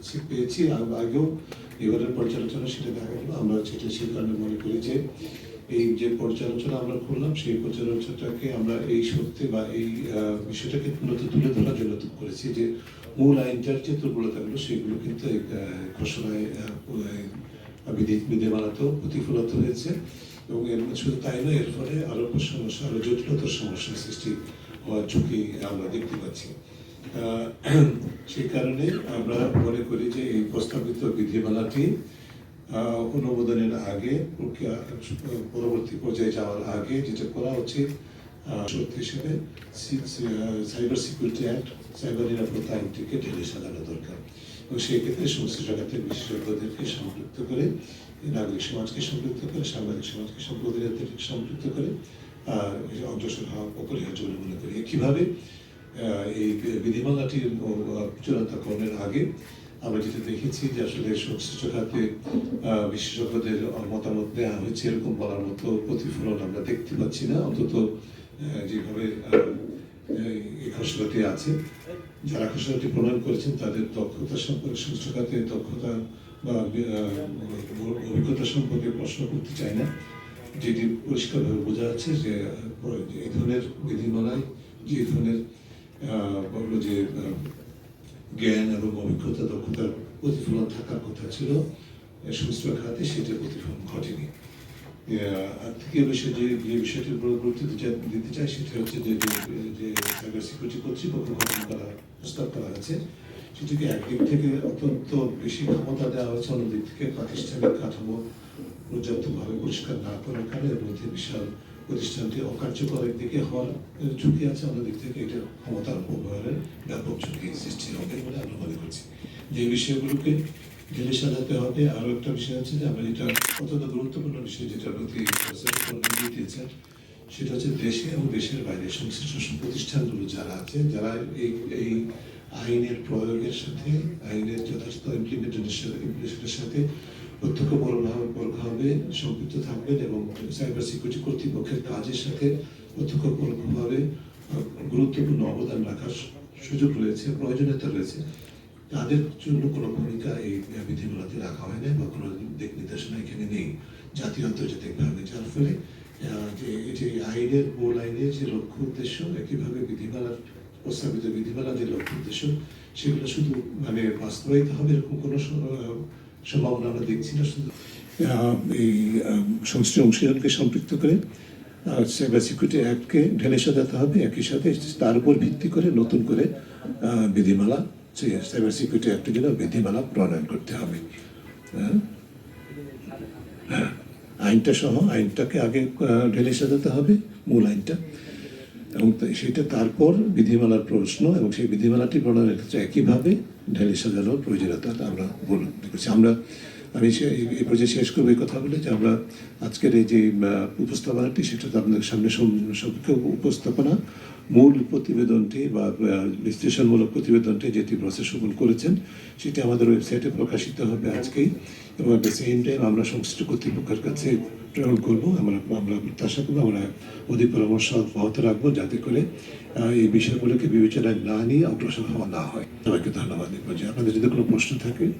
হচ্ছে পেয়েছি আগ- আগেও এবারের পর্যালোচনা সেটা দেখা গেল। আমরা সেটা সেই কারণে মনে করি যে, এই যে পর্যালোচনা আমরা করলাম, সেই পর্যালোচনাটাকে আমরা এই সত্যি বা এই বিষয়টাকে মূলত তুলে ধরার জন্য করেছি যে, মূল আইনটার যে দুর্বলতাগুলো সেগুলো কিন্তু বিধি- বিধিমালাতেও প্রতিফলিত হয়েছে এবং এর শুধু তাই নয়, এর ফলে আরও সমস্যা আরও জটিলতার সমস্যার সৃষ্টি হওয়ার ঝুঁকি আমরা দেখতে পাচ্ছি। সেই কারণে আমরা মনে করি যে এই প্রস্তাবিত বিধিমালাটি অনুমোদনের আগে পরবর্তী পর্যায়ে যাওয়ার আগে যেটা করা উচিত হিসেবে সাইবার সিকিউরিটি অ্যাক্ট, সাইবার নিরাপত্তা আইনটিকে ঢেলে সাজানো দরকার। এবং সেই ক্ষেত্রে সমস্ত জগতের বিশেষজ্ঞদেরকে সম্পৃক্ত করে, নাগরিক সমাজকে সম্পৃক্ত করে, সাংবাদিক সমাজকে সম্প্রদায়দেরকে সম্পৃক্ত করে অগ্রসর হওয়া অপরিহার্য বলে মনে করি। একইভাবে এই বিধিমালাটির আহ, চূড়ান্তকরণের আগে আমরা যেটা দেখেছি যে আসলে সংশ্লিষ্ট খাতে বিশেষজ্ঞদের মতামত দেওয়া হয়েছে এরকম বলার মতো প্রতিফলন আমরা দেখতে পাচ্ছি না। অন্তত যেভাবে এই খসড়াটি আছে। যারা খসড়াটি প্রণয়ন করেছেন তাদের দক্ষতা সম্পর্কে সংশ্লিষ্ট খাতে দক্ষতা বা অভিজ্ঞতা সম্পর্কে প্রশ্ন করতে চাই না। যেটি পরিষ্কারভাবে বোঝা যাচ্ছে যে এই ধরনের বিধিমালায় যে ধরনের জ্ঞান এবং অভিজ্ঞতা, দক্ষতার প্রতিফলন থাকার কথা ছিল। সমস্ত খাতে সেটার প্রতিফলন ঘটেনি। তৃতীয় বিষয় যে যে বিষয়টির উপর গুরুত্ব দিতে- চাই সেটা হচ্ছে যে- যে সাইবার সিকিউরিটি কর্তৃপক্ষ গঠন করা, প্রস্তাব করা হয়েছে, সেটিকে একদিক থেকে অত্যন্ত বেশি ক্ষমতা দেওয়া হয়েছে, অন্যদিক থেকে প্রাতিষ্ঠানিক কাঠামো পর্যাপ্তভাবে পরিষ্কার না করার কারণে এর মধ্যে বিশাল প্রতিষ্ঠানটি অকার্যকরের দিকে হওয়ার ঝুঁকি আছে। অন্যদিক থেকে এটা ক্ষমতার অপব্যবহারের ব্যাপক ঝুঁকি সৃষ্টি হবে বলে আমরা মনে করছি। যে বিষয়গুলোকে ঢেলে সাজাতে হবে আরও একটা বিষয় আছে যে আমরা যেটা অত্যন্ত গুরুত্বপূর্ণ বিষয় যেটার প্রতি দিয়েছেন, সেটা হচ্ছে দেশে এবং দেশের বাইরে সংশ্লিষ্ট প্রতিষ্ঠানগুলো যারা আছে, যারা এই এই আইনের প্রয়োগের সাথে, আইনের ইমপ্লিমেন্টেশন ইমপ্লিমেন্টেশনের সাথে প্রত্যক্ষ পরোক্ষভাবে সম্পৃক্ত থাকবেন এবং সাইবার সিকিউরিটি কর্তৃপক্ষের কাজের সাথে প্রত্যক্ষ পরোক্ষভাবে গুরুত্বপূর্ণ অবদান রাখার সুযোগ রয়েছে, প্রয়োজনীয়তা রয়েছে। তাদের জন্য কোনো ভূমিকা এই বিধিমালাতে রাখা হয় না বা কোনো দিক নির্দেশনা এখানে নেই। জাতীয় আন্তর্জাতিকভাবে যার ফলে যে যে আইনের মূল আইনের যে লক্ষ্য উদ্দেশ্য, একইভাবে বিধিমালার, প্রস্তাবিত বিধিমালা যে লক্ষ্য উদ্দেশ্য, সেগুলো শুধু মানে বাস্তবায়িত হবে এরকম কোনো সম্ভাবনা আমরা দেখছি না শুধু। এই সংশ্লিষ্ট অংশীদারকে সম্পৃক্ত করে সাইবার সিকিউরিটি অ্যাক্টকে ঢেলে সাজাতে হবে একই সাথে তার উপর ভিত্তি করে নতুন করে বিধিমালা সাইবার সিকিউরিটি অ্যাক্টের জন্য বিধিমালা প্রণয়ন করতে হবে। হ্যাঁ? হ্যাঁ, আইনটা সহ আইনটাকে আগে ঢেলে সাজাতে হবে মূল আইনটা। এবং সেটা তারপর বিধিমালার প্রশ্ন এবং সেই বিধিমালাটি প্রণয়নের ক্ষেত্রে একইভাবে ঢেলে সাজানোর প্রয়োজনীয়তা আমরা বলছি আমরা আমি এই- পর্যায়ে শেষ করব এই কথা বলে যে আমরা আজকের এই যে উপস্থাপনাটি সেটা আপনাদের সামনে সম- উপস্থাপনা। মূল প্রতিবেদনটি বা বিশ্লেষণমূলক প্রতিবেদনটি যেটি প্রসেস করেছেন, সেটি আমাদের ওয়েবসাইটে প্রকাশিত হবে আজকেই। এবং অ্যাট দ্য সেম টাইম আমরা সংশ্লিষ্ট কর্তৃপক্ষের কাছে প্রেরণ করব। আমরা আমরা প্রত্যাশা করব, আমরা অধিক পরামর্শ অব্যাহত রাখব যাতে করে এই বিষয়গুলোকে বিবেচনায় না নিয়ে অগ্রসর হওয়া না হয়। সবাইকে ধন্যবাদ এই পর্যায়ে। আপনাদের যদি কোনো প্রশ্ন থাকে